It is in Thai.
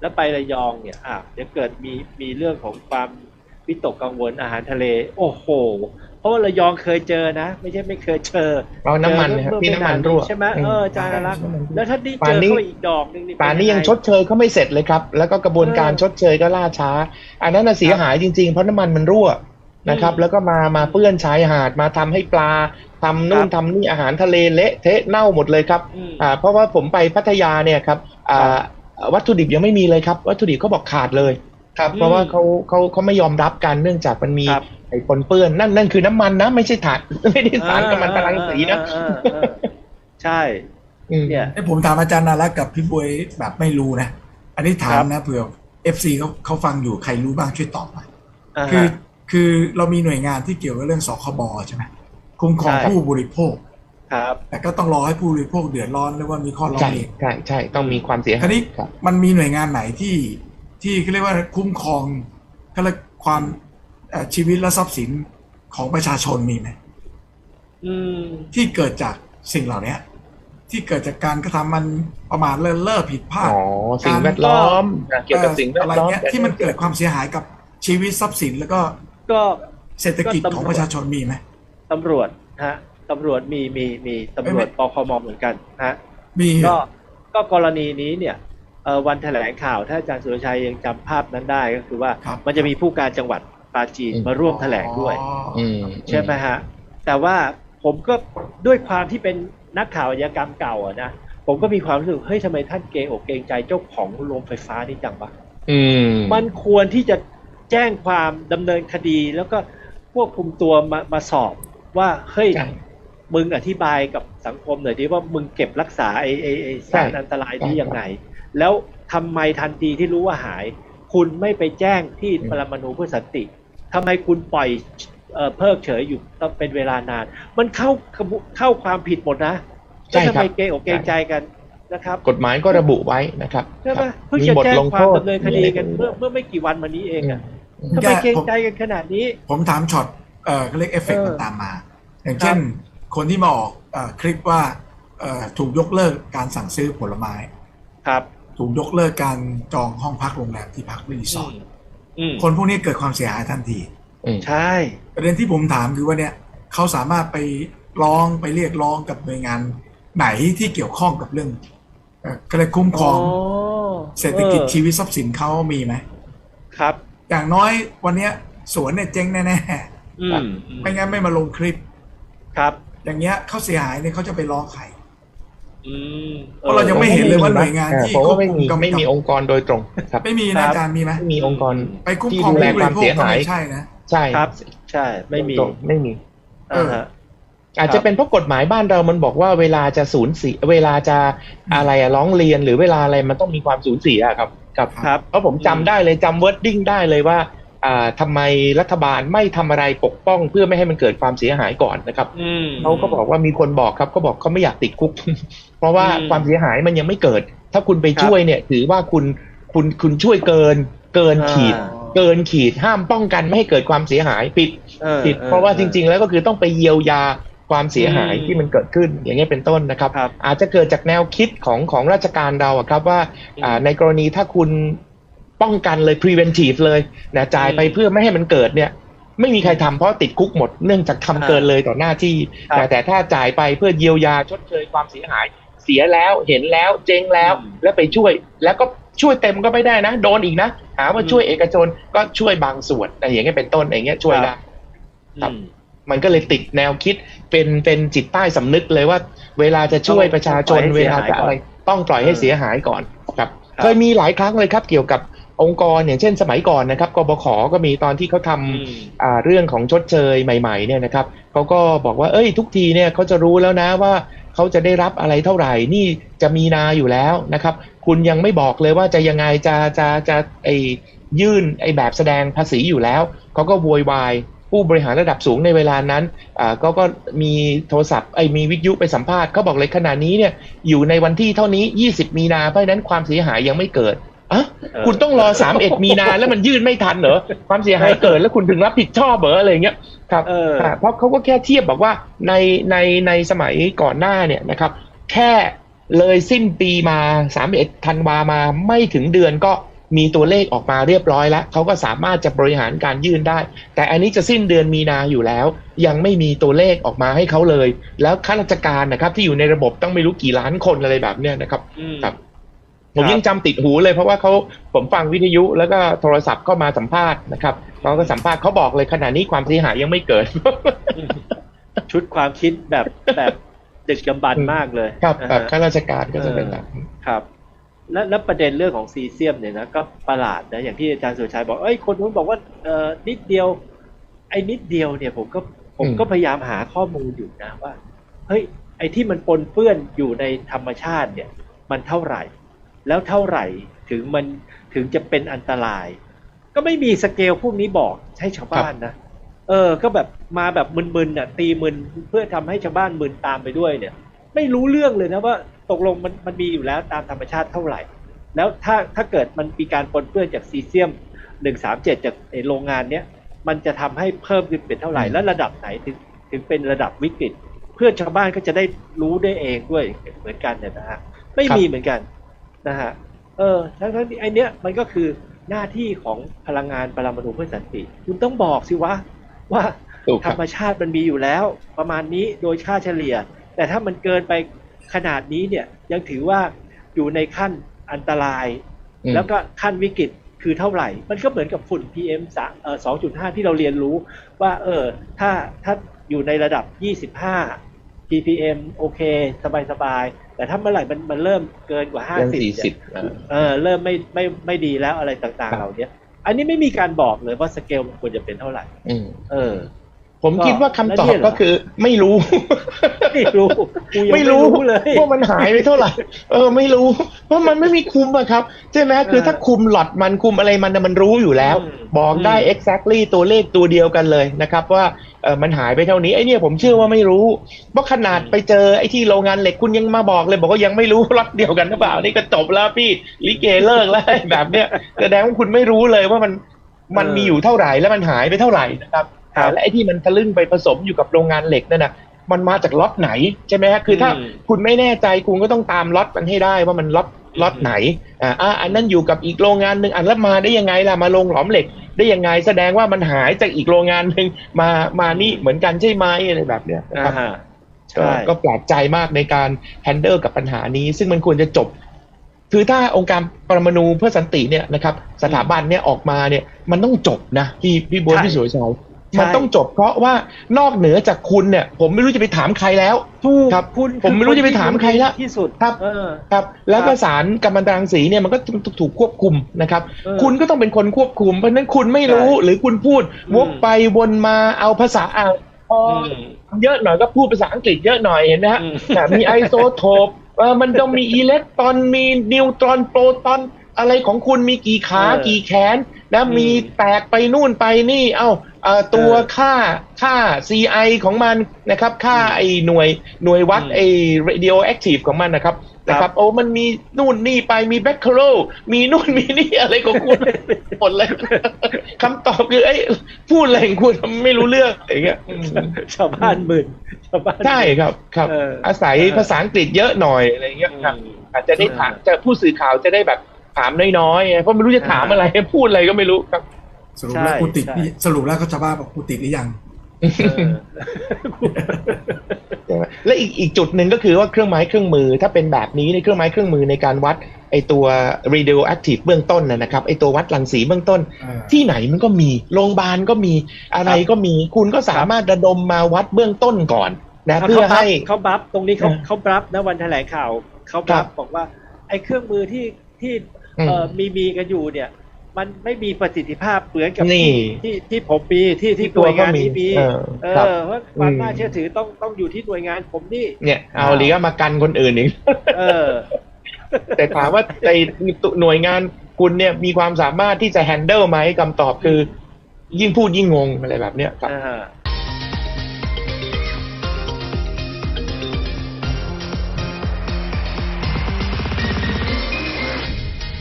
แล้วไประยองเนี่ยอะเดี๋ยวเกิดมีมีเรื่องของความวิตกกังวลอาหารทะเล โอ้โห เพราะว่าระยองเคยเจอนะ ไม่ใช่ไม่เคยเจอเพราะน้ำมันเจอนะครับเมื่อที่น้ำมันไารั่วใช่ไหมเอออาจารย์รักษณ์น้ำมันรั่วแล้วถ้าได้ป่าเจนอนี้เข้าไปอีกดอกหนึงนี่ป่านนี้ยังชดเชยเขาไม่เสร็จเลยครับ แล้วก็กระบวนการชดเชยก็ล่าช้า อันนั้นน่ะเสียหายจริงๆ เพราะน้ำมันมันรั่วนะครับ แล้วก็มามาเปื้อนชายหาดมาทำให้ปลาทำนู่นทำนี่อาหารทะเลเละเทะเน่าหมดเลยครับอืมอ่าเพราะว่าผมไปพัทยาเนี่ยครับอ่า วัตถุดิบยังไม่มีเลยครับ วัตถุดิบเขาบอกขาดเลยครับอืมเพราะว่าเขาเขาเขาไม่ยอมรับกันเนื่องจากมันมีครับไอ้ปนเปื้อนนั่นนั่นคือน้ำมันนะ ไม่ใช่ถ่านไม่ได้สารกัมมันตรังสีนะเออเออเออใช่อืมเนี่ยให้ผมถามอาจารย์นารักกับพี่บวยแบบไม่รู้นะ อันนี้ถามนะเผื่อเอฟซีเขาเขาฟังอยู่ใครรู้บ้างช่วยตอบหน่อยอ่าคือฮะคือเรามีหน่วยงานที่เกี่ยวกับเรื่องสคบใช่ไหมคุ้มครองใช่ผู้บริโภค ครับ แต่ก็ต้องรอให้ผู้บริโภคเดือดร้อนหรือว่ามีข้อร้องใช่เรียนใช่ใช่ต้องมีความเสียคหาราวนี้ครับมันมีหน่วยงานไหนที่ที่เขาเรียกว่าคุ้มครองเขาเรียกความเอ่อชีวิตและทรัพย์สินของประชาชนมีไหมอืม ที่เกิดจากสิ่งเหล่านี้ที่เกิดจากการกระทำมันประมาทเลินเล่อผิดพลาด อ๋อสิ่งแวดล้อมนะเกี่ยวกับสิ่งแวดอะไรล้อมเงี้ยที่มันเกิดความเสียหายกับชีวิตทรัพย์สินแล้วก็ก็เศรษฐกิจก็ตำรวจของประชาชนมีไหมตำรวจฮะ ตำรวจมีมีมีตำรวจไม่ปคมเหมือนกันฮะมีก็ก็กรณีนี้เนี่ยเอ่อวันแถลงข่าวถ้าอาจารย์สุรชัยยังจำภาพนั้นได้ก็คือว่าครับมันจะมีผู้การจังหวัดปราจีนมาร่วมแถลงด้วยอ๋อออืมใช่ไหมฮะแต่ว่าผมก็ด้วยความที่เป็นนักข่าวอาชญากรรมเก่าอะนะผมก็มีความรู้สึกเฮ้ยทำไมท่านเกรงอกเกรงใจเจ้าของโรงไฟฟ้านี่จังวะอืมมันควรที่จะแจ้งความดำเนินคดีแล้วก็ควบคุมตัวมามาสอบว่าเฮ้ยใช่ มึงอธิบายกับสังคมหน่อยดิว่ามึงเก็บรักษาไอ้ไอ้ไอ้สารใช่อันตรายนี้ใช่ยังไง แล้วทำไมทันทีที่รู้ว่าหาย คุณไม่ไปแจ้งที่อืมปรมาณูเพื่อสันติทำไมคุณปล่อยเอ่อเพิกเฉยอยู่ต้องเป็นเวลานาน มันเข้ากระบุเข้าความผิดหมดนะใช่แล้วทำครัไมบเกรงอกเกรงใจกันนะครับ กฎหมายก็ระบุไว้นะครับใช่ไหมครับเพิ่งมีจะบทแจ้งลงควาโทมษดำเนินคดีกันเมื่อเมื่อไม่กี่วันมานี้เองอะอืมทำไมเกรงใจกันขนาดนี้ ผมถามช็อตเอ่อเขาเรียกเอฟเฟกต์เออมันตามมา อย่างเช่น คนที่มาออกเอ่อคลิปว่าเอ่อถูกยกเลิกการสั่งซื้อผลไม้ครับ ถูกยกเลิกการจองห้องพักโรงแรมที่พักรีสอร์ทอืมคนพวกนี้เกิดความเสียหายทันทีอืมใช่ประเด็นที่ผมถามคือว่าเนี่ยเขาสามารถไปร้องไปเรียกร้องกับหน่วยงานไหนที่เกี่ยวข้องกับเรื่องเอ่อก็เลยคุ้มครองเศรษฐกิจชีวิตทรัพย์สินเขามีไหมครับ อย่างน้อยวันเนี้ยสวนเนี่ยเจ๊งแน่อืมๆไม่งั้นไม่มาลงคลิปครับ อย่างเงี้ยเขาเสียหายเนี่ยเขาจะไปร้องใครอืมเพราะเรายังไม่เห็นเลยว่าหน่วยงานที่ผมว่าไม่มีควบคุมกำกับไม่มีองค์กรโดยตรงครับ ไม่มีนะอาจารย์มีไหมไม่มีองค์กรไปคุ้มที่ครองดูแลผู้บความริโภคเสียก็หายไม่ใช่นะใช่ครับ ใช่ ไม่มีตรงๆไม่มีอ่าฮะอาจจะเป็นเพราะกฎหมายบ้านเรามันบอกว่าเวลาจะสูญเสียเวลาจะอะไรอะร้องเรียนหรือเวลาอะไรมันต้องมีความสูญเสียอะครับครับครับเพราะผมจำได้เลยจำเวิร์ดดิ้งได้เลยว่า อ่าทำไมรัฐบาลไม่ทำอะไรปกป้องเพื่อไม่ให้มันเกิดความเสียหายก่อนนะครับอืมเขาก็บอกว่ามีคนบอกครับเขาบอกเขาไม่อยากติดคุก เพราะว่าอืมความเสียหายมันยังไม่เกิด ถ้าคุณไปครับช่วยเนี่ย ถือว่าคุณคุณคุณช่วยเกิน เกินขีดอ่าเกินขีดห้ามป้องกันไม่ให้เกิดความเสียหายผิดออผิดออเพราะว่าจริง ๆ แล้วก็คือต้องไปเยียวยาความเสียหายอืมที่มันเกิดขึ้นอย่างเงี้ยเป็นต้นนะครับครับอาจจะเกิดจากแนวคิดของของราชการเราอะครับว่าอืมอ่าในกรณีถ้าคุณ ป้องกันเลย preventive เลยนะจ่ายไปอืมเพื่อไม่ให้มันเกิดเนี่ยไม่มีใครทำเพราะติดคุกหมดเนื่องจากทำอ่าเกินเลยต่อหน้าที่ครับแต่แต่ถ้าจ่ายไปเพื่อเยียวยาชดเชยความเสียหาย เสียแล้วเห็นแล้วเจ๊งแล้วอืมแล้วไปช่วย แล้วก็ช่วยเต็มก็ไม่ได้นะ โดนอีกนะหาว่าอืมช่วยเอกชนก็ช่วยบางส่วนอะไรอย่างเงี้ยเป็นต้นอย่างเงี้ยช่วยได้ครับอืมมันก็เลยติดแนวคิดเป็นเป็นจิตใต้สำนึกเลยว่า เวลาจะช่วยประชาชนต้องปล่เวอยให้ลาจะอะไรเสียหายก่อนต้องปล่อยให้เออเสียหายก่อนครับครับ เคยมีหลายครั้งเลยครับเกี่ยวกับ องค์กรอย่างเช่นสมัยก่อนนะครับกบขก็มีตอนที่เขาทำอืมอ่าเรื่องของชดเชยใหม่ๆเนี่ยนะครับเขาก็บอกว่าเอ้ยทุกทีเนี่ยเขาจะรู้แล้วนะว่าเขาจะได้รับอะไรเท่าไหร่นี่จะมีนาอยู่แล้วนะครับ คุณยังไม่บอกเลยว่าจะยังไงจะจะจะไอยื่นไอแบบแสดงภาษีอยู่แล้วเขาก็โวยวายผู้บริหารระดับสูงในเวลานั้นอ่าก็ก็มีโทรศัพท์ไอยมีวิทยุไปสัมภาษณ์เขาบอกเลยขณะนี้เนี่ยอยู่ในวันที่เท่านี้ 20 มีนาเพราะฉะนั้นความเสียหายยังไม่เกิด อะเออคุณต้องรอ31มีนาแล้วมันยื่นไม่ทันเหรอความเสียหายเกิดแล้วคุณถึงรับผิดชอบเหรออะไรอย่างเงี้ยครับเอออ่าเพราะเขาก็แค่เทียบบอกว่าในในในสมัยก่อนหน้าเนี่ยนะครับ แค่เลยสิ้นปีมา31ธันวามาไม่ถึงเดือนก็มีตัวเลขออกมาเรียบร้อยแล้วเขาก็สามารถจะบริหารการยื่นได้ แต่อันนี้จะสิ้นเดือนมีนาอยู่แล้ว ยังไม่มีตัวเลขออกมาให้เขาเลย แล้วข้าราชการนะครับ ที่อยู่ในระบบต้องไม่รู้กี่ล้านคนอะไรแบบเนี้ยนะครับอืมครับ ผมยังจำติดหูเลยเพราะว่าเขาผมฟังวิทยุแล้วก็โทรศัพท์เข้ามาสัมภาษณ์นะครับเขาก็สัมภาษณ์เขาบอกเลยขณะนี้ความเสียหายยังไม่เกิด ชุดความคิดแบบแบบดึกดำบรรพ์มากเลย ครับนะแบบฮะข้าราชการก็จะเป็นแบบนี้ครับและและประเด็นเรื่องของซีเซียมเนี่ยนะก็ประหลาดนะอย่างที่อาจารย์สุรชัยบอกเอ้ยคนนู้นบอกว่าเออนิดเดียว ไอ้นิดเดียวเนี่ย ผมก็ผมก็พยายามหาข้อมูลอยู่นะว่าเฮ้ยไอ้ที่มันปนเปื้อนอยู่ในธรรมชาติเนี่ย มันเท่าไหร่ แล้วเท่าไหร่ถึงมันถึงจะเป็นอันตราย ก็ไม่มีสเกลพวกนี้บอกให้ชาวบ้านนะเออ ก็แบบมาแบบมึนๆน่ะ ตีมึนเพื่อทำให้ชาวบ้านมึนตามไปด้วยเนี่ย ไม่รู้เรื่องเลยนะว่าตกลงมันมันมีอยู่แล้วตามธรรมชาติเท่าไหร่ แล้วถ้าถ้าเกิดมันมีการปนเปื้อนจากซีเซียมหนึ่งสามเจ็ดจากไอ้โรงงานเนี้ยมันจะทำให้เพิ่มขึ้นเป็นเท่าไหร่ และระดับไหนถึงถึงเป็นระดับวิกฤต เพื่อชาวบ้านก็จะได้รู้ได้เองด้วยเหมือนกันเนี่ยนะฮะไม่มีเหมือนกัน นะฮะเออทั้งทั้งที่ไอเนี้ยมันก็คือหน้าที่ของพลังงานปรมาณูเพื่อสันติ คุณต้องบอกสิวะว่าถูกคธรรับรมชาติมันมีอยู่แล้ว ประมาณนี้โดยค่าเฉลี่ย แต่ถ้ามันเกินไปขนาดนี้เนี่ยยังถือว่าอยู่ในขั้นอันตรายอืมแล้วก็ขั้นวิกฤตคือเท่าไหร่ มันก็เหมือนกับฝุ่น PM สามเอ่อ2.5 ที่เราเรียนรู้ว่าเออถ้าถ้าอยู่ในระดับ 25 ppm โอเค สบายสบายๆแต่ถ้าเมื่อไหร่มันมันเริ่มเกินกว่าเรื่อง50สี่สิบเนี่ยเออเริ่มไม่ไม่ไม่ดีแล้วอะไรต่างๆเหล่านี้อันนี้ไม่มีการบอกเลยว่าสเกลมันควรจะเป็นเท่าไหร่อืมเออ ผมก็คิดว่าคำตอแล้วเนี่บยเหรอก็คือ ไม่รู้ ไม่รู้กูยังไม่รู้เลยว่ามันหายไปเท่าไหร่ เออ ไม่รู้เพราะมันไม่มีคุมอะครับ ใช่ไหมคือเออถ้าคุมหลอดมันคุมอะไรมันน่ะมันรู้อยู่แล้วอืมบอกได้อืม exactly ตัวเลขตัวเดียวกันเลยนะครับ ว่าเออมันหายไปเท่านี้ไอ้เนี่ยผมเชื่อว่าไม่รู้เพราะขนาดไปเจอไอ้ที่โรงงานเหล็กคุณยังมาบอกเลยบอกว่ายังไม่รู้ล็อตเดียวกันหรือเปล่านี่ก็จบแล้วพี่ลิเกเลิกแล้วแบบเนี้ยแสดงว่าคุณไม่รู้เลยว่ามันมันมีอยู่เท่าไหร่แล้วมันหายไปเท่าไหร่นะครับครับ และไอ้ที่มันทะลึ่งไปผสมอยู่กับโรงงานเหล็กนั่นน่ะมันมาจากล็อตไหนใช่ไหมฮะคือถ้าอืมคุณไม่แน่ใจคุณก็ต้องตามล็อตมันให้ได้ว่ามันล็อตล็อตไหนอ่าอ่าอันนั้นอยู่กับอีกโรงงานหนึ่งอันแล้วมาได้ยังไงล่ะมาลงหลอมเหล็ก ได้ยังไงแสดงว่ามันหายจากอีกโรงงานหนึ่งมามานี่เหมือนกันใช่ไหมอะไรแบบเนี้ยนะอ่าครับฮะก็ใช่ก็แปลกใจมากในการแฮนเดิลกับปัญหานี้ ซึ่งมันควรจะจบ คือถ้าองค์การปรมาณูเพื่อสันติเนี่ยนะครับ สถาบันเนี่ยออกมาเนี่ยมันต้องจบนะพี่พี่บัวใช่พี่สุรชัยใช่ มันต้องจบเพราะว่านอกเหนือจากคุณเนี่ย ผมไม่รู้จะไปถามใครแล้วถูกครับคุณผมไม่รู้จะไปถามใครละที่สุดครับเออครับ แล้วก็ครับสารกัมมันตรังสีเนี่ยมันก็ถูกควบคุมนะครับเออคุณก็ต้องเป็นคนควบคุม เพราะฉะนั้นคุณไม่รู้ใช่หรือคุณพูดอืมวกไปวนมาเอาภาษาอ่างพออือมเยอะหน่อยก็พูดภาษาอังกฤษเยอะหน่อยเห็นไหมฮะอืมแต่มีไอโซโทปเออมันต้องมีอิเล็กตรอนมีนิวตรอนโปรตอนอะไรของคุณมีกี่ขาเออกี่แขน นะอืมมีแตกไปนู่นไปนี่ เอ้าเอ่อตัวเออค่าค่า CI ของมันนะครับ ค่าอืมไอหน่วยหน่วยวัดอืมไอ radioactive ของมันนะครับครับนะครับโอ้มันมีนู่นนี่ไปมีแบคเคโรมีนู่นมีนี่อะไรของคุณหมดเลยคำตอบคือไอ้ยพูดอะไรของคุณไม่รู้เรื่องอะไรอย่างเงี้ยอืมชาวบ้านมึนชาวบ้านใช่ครับครับเอออาศัยเออภาษาอังกฤษเยอะหน่อยอะไรเงี้ยครับอืมอาจจะได้ถามจะผู้สื่อข่าวจะได้แบบ ถามน้อยๆไงเพราะไม่รู้จะถามอะไรพูดอะไรก็ไม่รู้ครับ สรุปแล้วใช่กูติดใช่สรุปแล้วก็ชาวบ้านบอกกูติดหรือยังเออใช่ไหมและอีกอีกจุดหนึ่งก็คือว่าเครื่องไม้เครื่องมือ ถ้าเป็นแบบนี้ในเครื่องไม้เครื่องมือในการวัดไอตัว radioactive เบื้องต้นนะนะครับไอตัววัดรังสีเบื้องต้นเออที่ไหนมันก็มีโรงพยาบาลก็มีอะไรก็มีคุณก็สามารถระดมมาวัดเบื้องต้นก่อนนะเพื่อให้เขาบัฟตรงนี้เขาเออเขาบัฟนะวันแถลงข่าวเขาครับัฟบบอกว่าไอ้เครื่องมือที่ที่อืม เอ่อมีมีกันอยู่เนี่ย มันไม่มีประสิทธิภาพเหมือนกับนี่ที่ที่ที่ผมมีที่ที่ที่ตัหวน่วยงานก็มีนี้มีเออเอครับอว่าความอืมน่าเชื่อถือต้องต้องอยู่ที่หน่วยงานผมนี่ เนี่ยเอาหรือก็มากันคนอื่นอีกเออ แต่ถามว่าในหน่วยงานคุณเนี่ยมีความสามารถที่จะแฮนเดิลไหมคำตอบคือ ยิ่งพูดยิ่งงงอะไรแบบเนี้ยครับอ่า